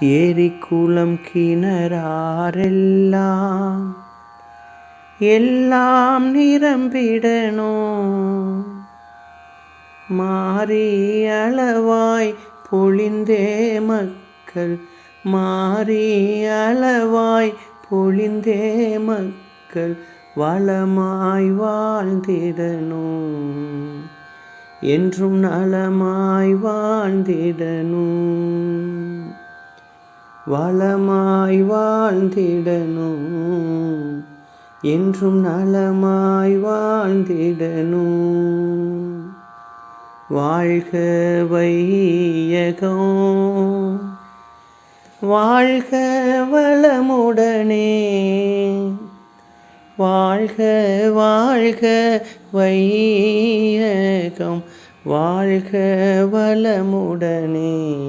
ஏரி குளம் கிணறாரெல்லாம் எல்லாம் நிரம்பிடணும். மாறி அளவாய் பொழிந்தே மக்கள் மாறி அளவாய் பொழிந்தே மக்கள் வளமாய் வாழ்ந்திடணும். என்றும் நலமாய் வாழ்ந்திடணும். வளமாய் வாழ்ந்திடணும். என்றும் நலமாய் வாழ்ந்திடணும். வாழ்க வையகம். வாழ்க வளமுடனே. வாழ்க வாழ்க வையகம். வாழ்க வளமுடனே.